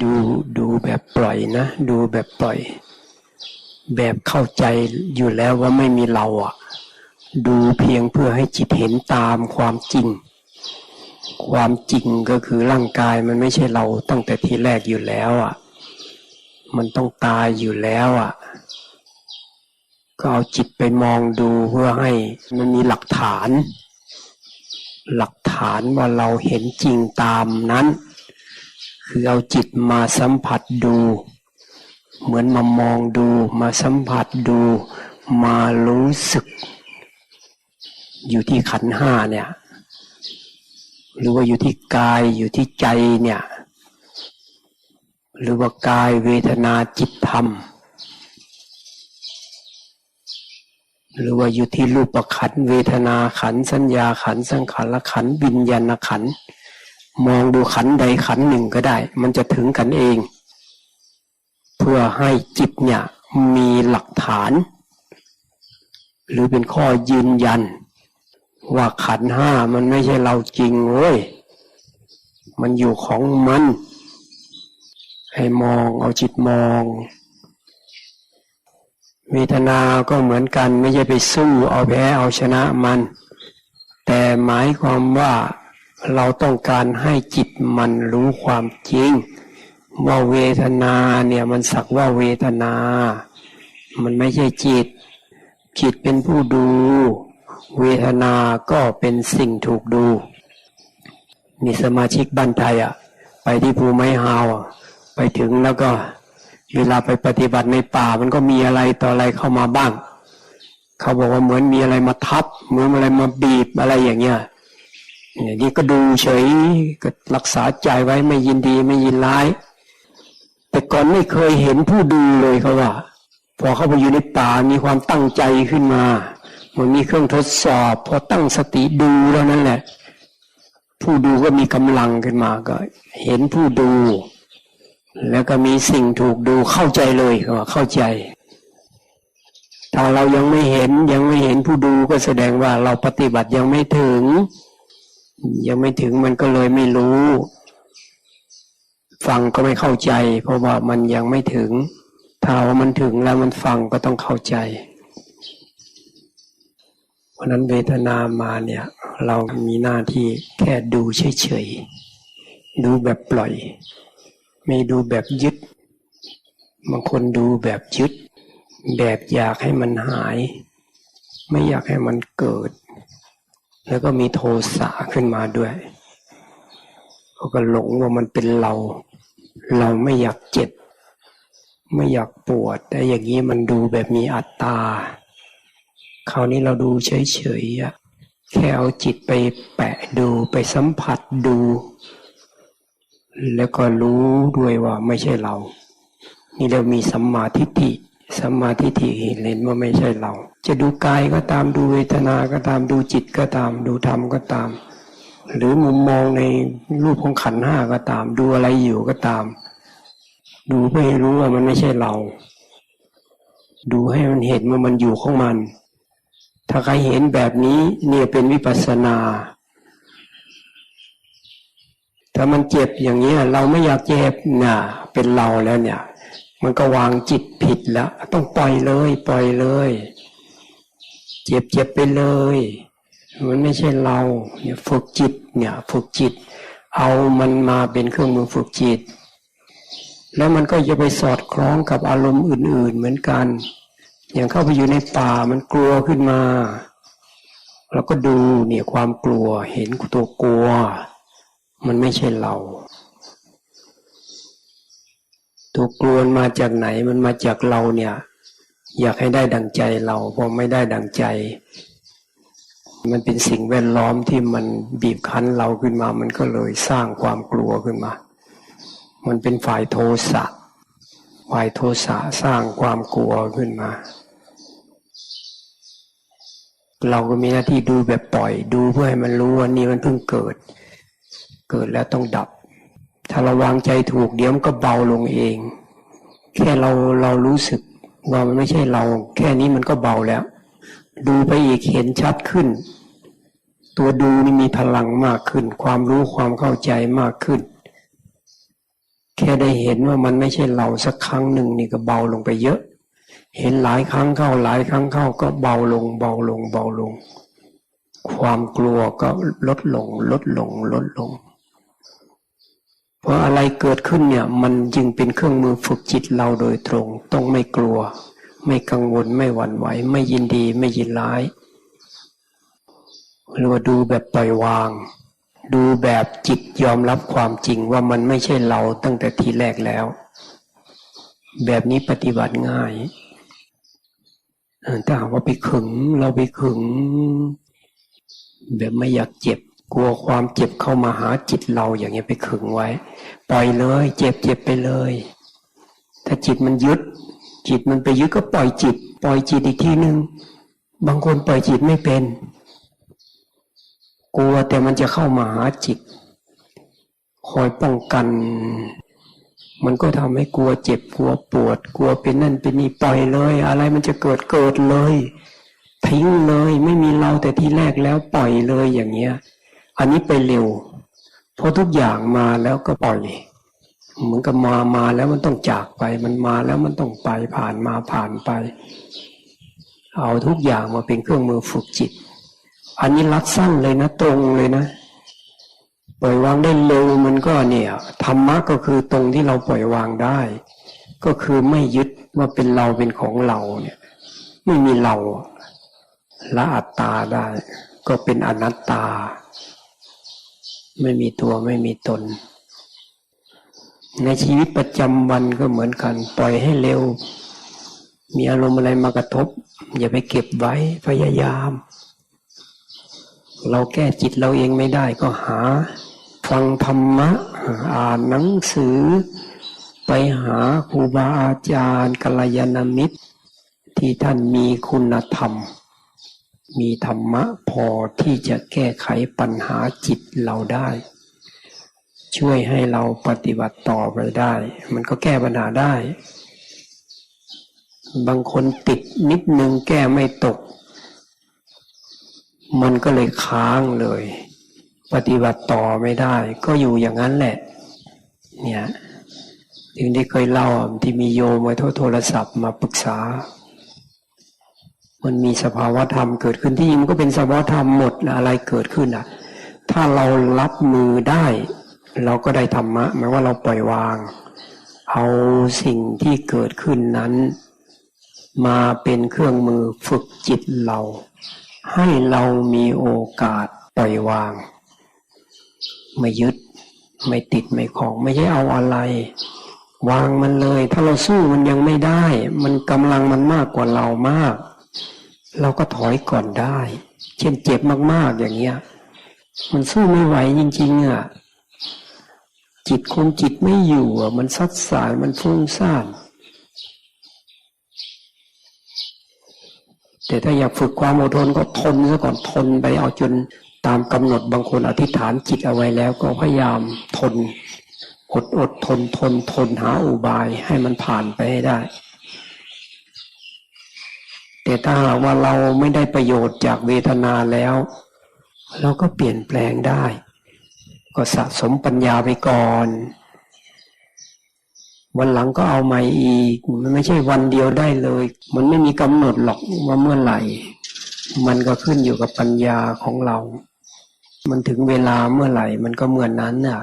ดูดูแบบปล่อยนะ ดูแบบปล่อย แบบเข้าใจอยู่แล้วว่าไม่มีเราอะดูเพียงเพื่อให้จิตเห็นตามความจริง ความจริงก็คือร่างกายมันไม่ใช่เราตั้งแต่ทีแรกอยู่แล้วอะมันต้องตายอยู่แล้วอะ ก็เอาจิตไปมองดูเพื่อให้มันมีหลักฐาน หลักฐานว่าเราเห็นจริงตามนั้น คือเอาจิตมาสัมผัสดู เหมือนมามองดู มาสัมผัสดู มารู้สึก อยู่ที่ขันห้าเนี่ย หรือว่าอยู่ที่กายอยู่ที่ใจเนี่ย หรือว่ากายเวทนาจิตธรรม หรือว่าอยู่ที่รูปขันเวทนาขันสัญญาขันสังขารขันวิญญาณขันธ์ มองดูขันใดขันหนึ่งก็ได้ มันจะถึงกันเอง เพื่อให้จิตเนี่ยมีหลักฐาน หรือเป็นข้อยืนยัน ว่าขันห้ามันไม่ใช่เราจริงเว้ยมันอยู่ของมัน ให้มองเอาจิตมองเวทนาก็เหมือนกันไม่ใช่ไปสู้เอาแพ้เอาชนะมัน แต่หมายความว่า เราต้องการให้จิตมันรู้ความจริง ว่าเวทนาเนี่ยมันสักว่าเวทนา มันไม่ใช่จิต จิตเป็นผู้ดู เวทนาก็เป็นสิ่งถูกดูนี่สมาชิกบ้านไทยอะ ไปที่ภูไม้ฮาวไปถึงแล้วก็เวลาไปปฏิบัติในป่ามันก็มีอะไรต่ออะไรเข้ามาบ้าง เขาบอกว่าเหมือนมีอะไรมาทับ เหมือนอะไรมาบีบอะไรอย่างเงี้ย เนี่ยนี่ก็ดูเฉยก็รักษาใจไว้ไม่ยินดีไม่ยินร้าย แต่ก่อนไม่เคยเห็นผู้ดูเลยเขาว่า พอเข้าไปอยู่ในป่ามีความตั้งใจขึ้นมามันมีเครื่องทดสอบ พอตั้งสติดูแล้วนั่นแหละ ผู้ดูก็มีกำลังขึ้นมาก็ เห็นผู้ดู แล้วก็มีสิ่งถูกดูเข้าใจเลยเขาว่าเข้าใจถ้าเรายังไม่เห็นยังไม่เห็นผู้ดูก็แสดงว่าเราปฏิบัติยังไม่ถึง ยังไม่ถึงมันก็เลยไม่รู้ ฟังก็ไม่เข้าใจ เพราะว่ามันยังไม่ถึง ถ้าว่ามันถึงแล้วมันฟังก็ต้องเข้าใจ เพราะนั้นเวทนามาเนี่ย เรามีหน้าที่แค่ดูเฉยๆ ดูแบบปล่อย ไม่ดูแบบยึด บางคนดูแบบยึด แบบอยากให้มันหาย ไม่อยากให้มันเกิด แล้วก็มีโทสะขึ้นมาด้วยเขาก็หลงว่ามันเป็นเรา เราไม่อยากเจ็บ ไม่อยากปวด แต่อย่างนี้มันดูแบบมีอัตตา คราวนี้เราดูเฉยๆอะแค่เอาจิตไปแปะดูไปสัมผัสดู แล้วก็รู้ด้วยว่าไม่ใช่เรา นี่เรามีสัมมาทิฏฐิ สัมมาทิฏฐิเห็นว่าไม่ใช่เรา จะดูกายก็ตามดูเวทนาก็ตามดูจิตก็ตาม ดูธรรมก็ตาม หรือมุมมองในรูปของขันธ์ห้าก็ตาม ดูอะไรอยู่ก็ตาม ดูเพื่อให้รู้ว่ามันไม่ใช่เรา ดูให้มันเห็นว่ามันอยู่ของมัน ถ้าใครเห็นแบบนี้เนี่ยเป็นวิปัสสนาถ้ามันเจ็บอย่างนี้เราไม่อยากเจ็บน่ะเป็นเราแล้วเนี่ย มันก็วางจิตผิดแล้ว ต้องปล่อยเลย ปล่อยเลย เจ็บเจ็บไปเลย มันไม่ใช่เราเนี่ยฝึกจิตเนี่ยฝึกจิต เอามันมาเป็นเครื่องมือฝึกจิต แล้วมันก็จะไปสอดคล้องกับอารมณ์อื่น ๆ เหมือนกัน อย่างเข้าไปอยู่ในป่ามันกลัวขึ้นมาเราก็ดูเนี่ยความกลัวเห็นตัวกลัว มันไม่ใช่เรา ตัวกลัวมาจากไหนมันมาจากเราเนี่ย อยากให้ได้ดังใจเราพอไม่ได้ดังใจ มันเป็นสิ่งแวดล้อมที่มันบีบคั้นเราขึ้นมา มันก็เลยสร้างความกลัวขึ้นมา มันเป็นฝ่ายโทสะฝ่ายโทสะสร้างความกลัวขึ้นมา เราก็มีหน้าที่ดูแบบปล่อยดูเพื่อให้มันรู้ว่านี่มันเพิ่งเกิด เกิดแล้วต้องดับ ถ้าเราวางใจถูกเดี๋ยวมันก็เบาลงเอง แค่เราเรารู้สึกว่ามันไม่ใช่เรา แค่นี้มันก็เบาแล้ว ดูไปอีกเห็นชัดขึ้น ตัวดูนี่มีพลังมากขึ้น ความรู้ความเข้าใจมากขึ้น แค่ได้เห็นว่ามันไม่ใช่เราสักครั้งหนึ่งนี่ก็เบาลงไปเยอะ เห็นหลายครั้งเข้าหลายครั้งเข้าก็เบาลง เบาลงเบาลง ความกลัวก็ลดลง ลดลงลดลง เพราะอะไรเกิดขึ้นเนี่ยมันจึงเป็นเครื่องมือฝึกจิตเราโดยตรง ต้องไม่กลัว ไม่กังวลไม่หวั่นไหว ไม่ยินดีไม่ยินร้ายหรือว่าดูแบบปล่อยวาง ดูแบบจิตยอมรับความจริงว่ามันไม่ใช่เราตั้งแต่ทีแรกแล้ว แบบนี้ปฏิบัติง่ายถ้าหากว่าไปขึงเราไปขึง แบบไม่อยากเจ็บ กลัวความเจ็บเข้ามาหาจิตเราอย่างเงี้ยไปขึงไว้ ปล่อยเลย เจ็บเจ็บไปเลย ถ้าจิตมันยึด จิตมันไปยึดก็ปล่อยจิต ปล่อยจิตอีกทีหนึ่งบางคนปล่อยจิตไม่เป็น กลัวแต่มันจะเข้ามาหาจิต คอยป้องกัน มันก็ทำให้กลัวเจ็บกลัวปวด กลัวเป็นนั่นเป็นนี่ปล่อยเลย อะไรมันจะเกิดเกิดเลย ทิ้งเลย ไม่มีเราแต่ที่แรกแล้วปล่อยเลยอย่างเงี้ย อันนี้ไปเร็ว เพราะทุกอย่างมาแล้วก็ปล่อยเหมือนกับมามาแล้วมันต้องจากไป มันมาแล้วมันต้องไปผ่านมาผ่านไป เอาทุกอย่างมาเป็นเครื่องมือฝึกจิต อันนี้รัดสั้นเลยนะตรงเลยนะปล่อยวางได้เร็วมันก็เนี่ยธรรมะก็คือตรงที่เราปล่อยวางได้ ก็คือไม่ยึดว่าเป็นเราเป็นของเราเนี่ย ไม่มีเราละอัตตาได้ ก็เป็นอนัตตา ไม่มีตัวไม่มีตน ในชีวิตประจำวันก็เหมือนกัน ปล่อยให้เร็ว มีอารมณ์อะไรมากระทบ อย่าไปเก็บไว้พยายาม เราแก้จิตเราเองไม่ได้ก็หา ฟังธรรมะ อ่านหนังสือ ไปหาครูบาอาจารย์กัลยาณมิตร ที่ท่านมีคุณธรรม มีธรรมะพอที่จะแก้ไขปัญหาจิตเราได้ ช่วยให้เราปฏิบัติต่อไปได้ มันก็แก้ปัญหาได้ บางคนติดนิดนึงแก้ไม่ตก มันก็เลยค้างเลย ปฏิบัติต่อไม่ได้ ก็อยู่อย่างนั้นแหละ เนี่ยถึงได้เคยเล่าที่มีโยมมาโทรศัพท์มาปรึกษา มันมีสภาวะธรรมเกิดขึ้นที่จริงมันก็เป็นสภาวะธรรมหมดอะไรเกิดขึ้นอะ ถ้าเรารับมือได้ เราก็ได้ธรรมะหมายว่าเราปล่อยวาง เอาสิ่งที่เกิดขึ้นนั้น มาเป็นเครื่องมือฝึกจิตเรา ให้เรามีโอกาสปล่อยวาง ไม่ยึด ไม่ติดไม่ของไม่ใช่เอาอะไร วางมันเลย ถ้าเราสู้มันยังไม่ได้ มันกำลังมันมากกว่าเรามาก เราก็ถอยก่อนได้ เช่นเจ็บมาก ๆ อย่างเงี้ย มันสู้ไม่ไหวจริง ๆอะจิตคงจิตไม่อยู่อะ มันซัดสายมันฟุ้งซ่าน แต่ถ้าอยากฝึกความอดทนก็ทนซะก่อนทนไปเอาจนตามกำหนดบางคนอธิษฐานจิตเอาไว้แล้ว ก็พยายามทน อดอดทนทนทนหาอุบายให้มันผ่านไปให้ได้ แต่ถ้าหากว่าเราไม่ได้ประโยชน์จากเวทนาแล้ว เราก็เปลี่ยนแปลงได้ ก็สะสมปัญญาไปก่อน วันหลังก็เอาใหม่อีก มันไม่ใช่วันเดียวได้เลย มันไม่มีกำหนดหรอกว่าเมื่อไหร่ มันก็ขึ้นอยู่กับปัญญาของเรา มันถึงเวลาเมื่อไหร่ มันก็เมื่อนนั้นน่ะ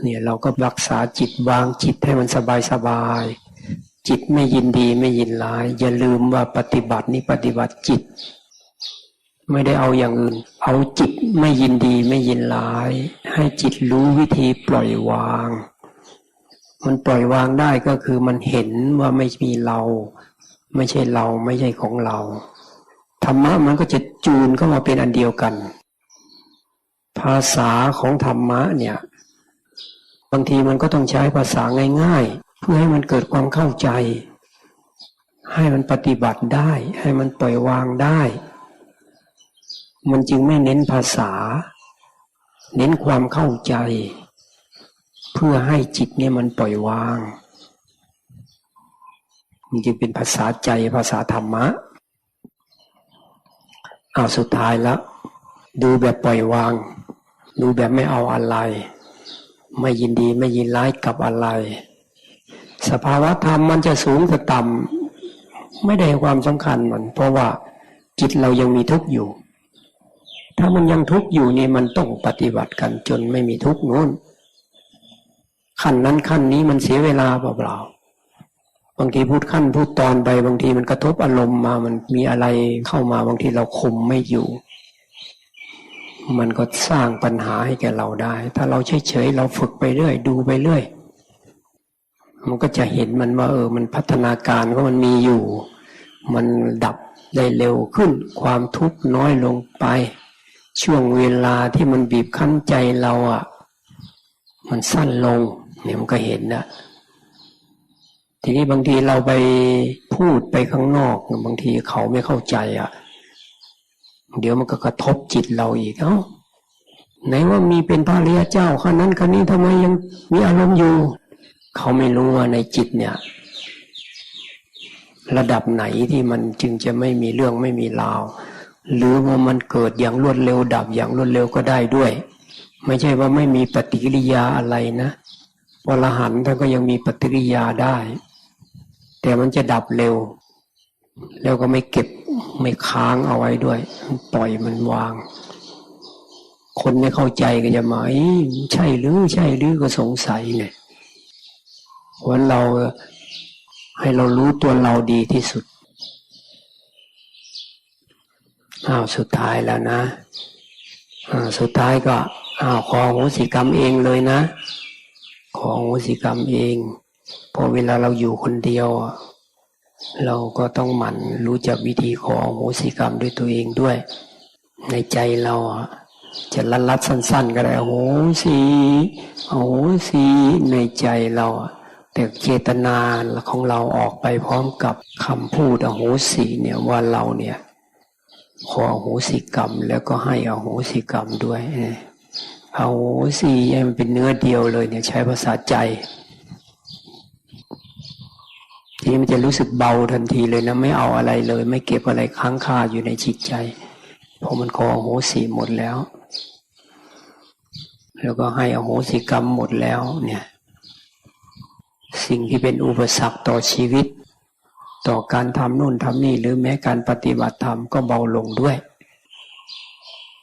เนี่ยเราก็รักษาจิตวางจิตให้มันสบายสบาย จิตไม่ยินดีไม่ยินร้าย อย่าลืมว่าปฏิบัตินี้ปฏิบัติจิต ไม่ได้เอาอย่างอื่น เอาจิตไม่ยินดีไม่ยินร้าย ให้จิตรู้วิธีปล่อยวาง มันปล่อยวางได้ก็คือมันเห็นว่าไม่มีเรา ไม่ใช่เราไม่ใช่ของเราธรรมะมันก็จะจูนเข้ามาเป็นอันเดียวกัน ภาษาของธรรมะเนี่ยบางทีมันก็ต้องใช้ภาษาง่าย พื่อให้มันเกิดความเข้าใจ ให้มันปฏิบัติได้ ให้มันปล่อยวางได้ มันจึงไม่เน้นภาษา เน้นความเข้าใจ เพื่อให้จิตเนี่ยมันปล่อยวาง มันจึงเป็นภาษาใจภาษาธรรมะเอาสุดท้ายแล้วดูแบบปล่อยวาง ดูแบบไม่เอาอะไร ไม่ยินดีไม่ยินร้ายกับอะไร สภาวะธรรมมันจะสูงจะต่ำไม่ได้ความสำคัญมัน เพราะว่าจิตเรายังมีทุกข์อยู่ ถ้ามันยังทุกข์อยู่นี่มันต้องปฏิบัติกันจนไม่มีทุกข์นู้นขั้นนั้นขั้นนี้มันเสียเวลาเปล่าๆบางทีพูดขั้นพูดตอนไปบางทีมันกระทบอารมณ์มามันมีอะไรเข้ามาบางทีเราคุมไม่อยู่ มันก็สร้างปัญหาให้แก่เราได้ ถ้าเราเฉยๆเราฝึกไปเรื่อย ดูไปเรื่อย มันก็จะเห็นมันว่าเออมันพัฒนาการก็มันมีอยู่ มันดับได้เร็วขึ้น ความทุกข์น้อยลงไป ช่วงเวลาที่มันบีบคั้นใจเราอะ มันสั้นลงเนี่ยมันก็เห็นนะทีนี้บางทีเราไปพูดไปข้างนอก บางทีเขาไม่เข้าใจอะ เดี๋ยวมันก็กระทบจิตเราอีกเอ้าไหนว่ามีเป็นพระริยเจ้าข้านั้นข้านี้ทำไมยังมีอารมณ์อยู่ เขาไม่รู้ว่าในจิตเนี่ย ระดับไหนที่มันจึงจะไม่มีเรื่องไม่มีราว หรือว่ามันเกิดอย่างรวดเร็วดับอย่างรวดเร็วก็ได้ด้วย ไม่ใช่ว่าไม่มีปฏิกิริยาอะไรนะวรหันท่านก็ยังมีปฏิกิริยาได้ แต่มันจะดับเร็ว แล้วก็ไม่เก็บไม่ค้างเอาไว้ด้วย ปล่อยมันวาง คนไม่เข้าใจก็จะมาใช่หรือใช่หรือก็สงสัยไง วันเราให้เรารู้ตัวเราดีที่สุดอ้าวสุดท้ายแล้วนะอ่าสุดท้ายก็อ้าวขอโหสิกรรมเองเลยนะ ขอโหสิกรรมเองพอเวลาเราอยู่คนเดียว เราก็ต้องหมั่นรู้จักวิธีขอโหสิกรรมด้วยตัวเองด้วย ในใจเราจะลัดลัดสั้น ๆ ก็ได้โหสีโหสีในใจเรา แต่เจตนาของเราออกไปพร้อมกับคำพูดอโหสีเนี่ยว่าเราเนี่ยขออโหสิกรรม แล้วก็ให้อโหสิกรรมด้วยอโหสีมันเป็นเนื้อเดียวเลยเนี่ยใช้ภาษาใจทีนี้มันจะรู้สึกเบาทันทีเลยนะไม่เอาอะไรเลย ไม่เก็บอะไรค้างคาอยู่ในจิตใจเพราะมันขออโหสิหมดแล้ว แล้วก็ให้อโหสิกรรมหมดแล้วเนี่ย สิ่งที่เป็นอุปสรรคต่อชีวิต ต่อการทำนู่นทำนี่หรือแม้การปฏิบัติธรรมก็เบาลงด้วย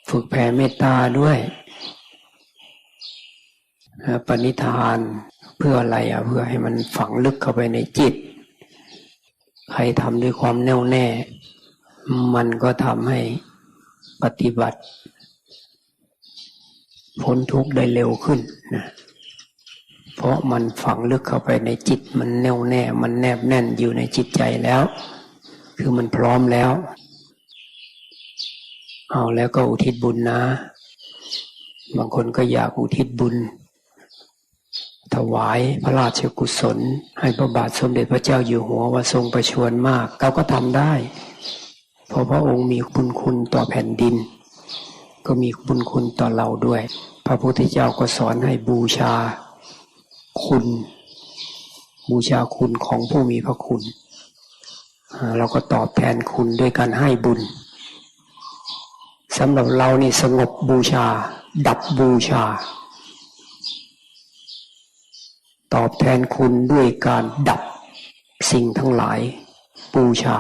ฝึกแผ่เมตตาด้วยปณิธานเพื่ออะไรอะเพื่อให้มันฝังลึกเข้าไปในจิต ใครทำด้วยความแน่วแน่ มันก็ทำให้ปฏิบัติ พ้นทุกข์ได้เร็วขึ้นนะ เพราะมันฝังลึกเข้าไปในจิตมันแน่วแน่ มันแนบแน่นอยู่ในจิตใจแล้ว คือมันพร้อมแล้ว เอาแล้วก็อุทิศบุญนะ บางคนก็อยากอุทิศบุญ ถวายพระราชกุศล ให้พระบาทสมเด็จพระเจ้าอยู่หัวว่าทรงประชวรมากเราก็ทำได้ เพราะพระองค์มีบุญคุณต่อแผ่นดิน ก็มีบุญคุณต่อเราด้วย พระพุทธเจ้าก็สอนให้บูชา คุณ บูชาคุณของผู้มีพระคุณ เราก็ตอบแทนคุณด้วยการให้บุญสำหรับเรานี่สงบบูชา ดับบูชา ตอบแทนคุณด้วยการดับสิ่งทั้งหลาย บูชา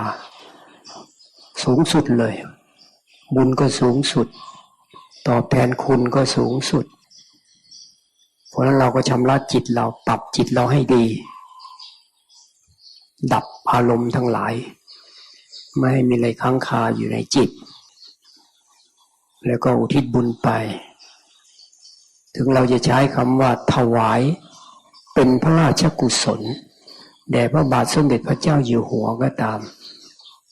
สูงสุดเลย บุญก็สูงสุด ตอบแทนคุณก็สูงสุด เพราะนั้นเราก็ชำระจิตเราปรับจิตเราให้ดี ดับอารมณ์ทั้งหลาย ไม่ให้มีอะไรค้างคาอยู่ในจิต แล้วก็อุทิศบุญไป ถึงเราจะใช้คำว่าถวาย เป็นพระราชกุศลแด่พระบาทสมเด็จพระเจ้าอยู่หัวก็ตาม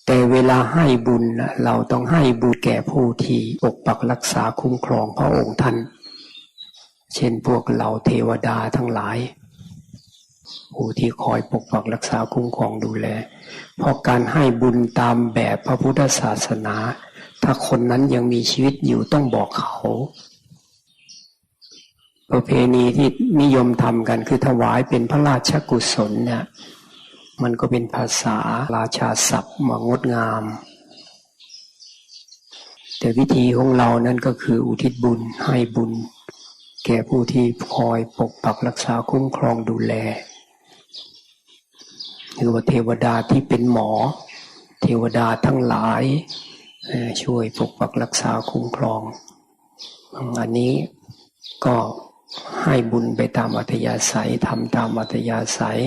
แต่เวลาให้บุญเราต้องให้บุญแก่ผู้ที่ปกปักรักษาคุ้มครองพระองค์ท่าน เช่นพวกเหล่าเทวดาทั้งหลาย ผู้ที่คอยปกปักรักษาคุ้มครองดูแล เพราะการให้บุญตามแบบพระพุทธศาสนา ถ้าคนนั้นยังมีชีวิตอยู่ต้องบอกเขา ประเพณีที่นิยมทำกันคือถวายเป็นพระราชกุศลเนี่ยมันก็เป็นภาษาราชาศัพท์มางดงาม แต่วิธีของเรานั่นก็คืออุทิศบุญให้บุญ แก่ผู้ที่คอยปกปักรักษาคุ้มครองดูแลหรือว่าเทวดาที่เป็นหมอ เทวดาทั้งหลายช่วยปกปักรักษาคุ้มครอง อันนี้ก็ให้บุญไปตามอัธยาศัยทำตามอัธยาศัย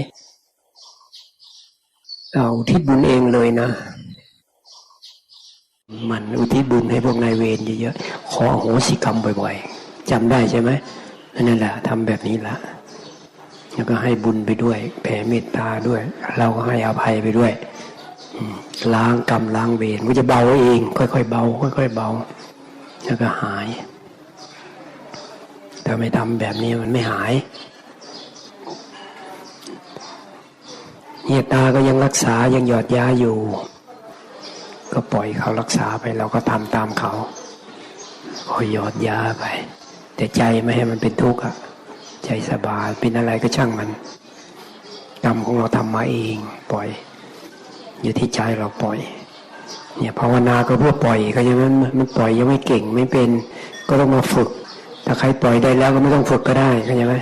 เอาทิศบุญเองเลยนะ มันอุทิศบุญให้พวกนายเวรเยอะๆขอโหสิกรรมบ่อยๆ จำได้ใช่ไหมนั่นแหละทำแบบนี้ละแล้วก็ให้บุญไปด้วย แผ่เมตตาด้วย เราก็ให้อภัยไปด้วยล้างกรรมล้างเวรมันจะเบาเอง ค่อยๆเบา ค่อยๆเบา แล้วก็หาย แต่ไม่ทำแบบนี้มันไม่หายเนียตาก็ยังรักษายังหยอดยาอยู่ ก็ปล่อยเขารักษาไปเราก็ทำตามเขาคอยหยอดยาไป แต่ใจไม่ให้มันเป็นทุกข์อะใจสบายเป็นอะไรก็ช่างมันกรรมของเราทำมาเองปล่อย อยู่ที่ใจเราปล่อยเนี่ยภาวนาก็เพื่อปล่อยก็ยังมันมันปล่อยยังไม่เก่งไม่เป็นก็ต้องมาฝึกถ้าใครปล่อยได้แล้วก็ไม่ต้องฝึกก็ได้เข้าใจไหม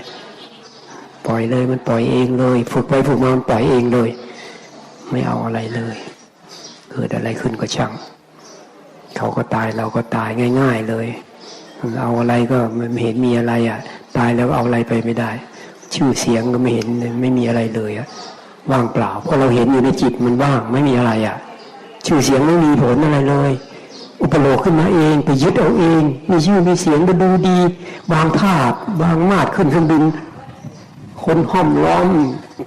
ปล่อยเลยมันปล่อยเองเลย ฝึกไปฝึกมามันปล่อยเองเลย ไม่เอาอะไรเลยเกิดอะไรขึ้นก็ช่าง เขาก็ตายเราก็ตายง่าย ๆเลย เอาอะไรก็ไม่เห็นมีอะไรอะ ตายแล้วเอาอะไรไปไม่ได้ ชื่อเสียงก็ไม่เห็นไม่มีอะไรเลยอะว่างเปล่าเพราะเราเห็นอยู่ในจิตมันว่างไม่มีอะไรอะ ชื่อเสียงไม่มีผลอะไรเลย อุปโลกขึ้นมาเองไปยึดเอาเอง มีชื่อมีเสียงก็ดูดีวางภาพวางมาดขึ้นเครื่องบินคนห้อมล้อม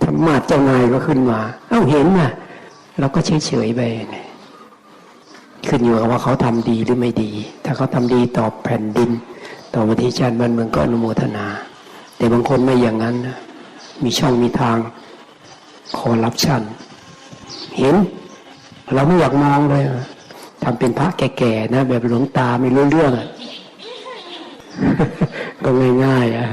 ธรรมาสเจ้านายก็ขึ้นมา เอ้าเห็นน่ะเราก็เฉยเฉยไปเนี่ย ขึ้นอยู่กับว่าเขาทำดีหรือไม่ดี ถ้าเขาทำดีต่อแผ่นดิน ต่อประเทศชาติบ้านเมืองก็อนุโมทนา แต่บางคนไม่อย่างนั้นนะมีช่องมีทางคอรับชันเห็น เราไม่อยากมองเลยอะทำเป็นพระแก่ๆนะ แบบหลวงตาไม่รู้เรื่องอะก็ง่ายๆอะ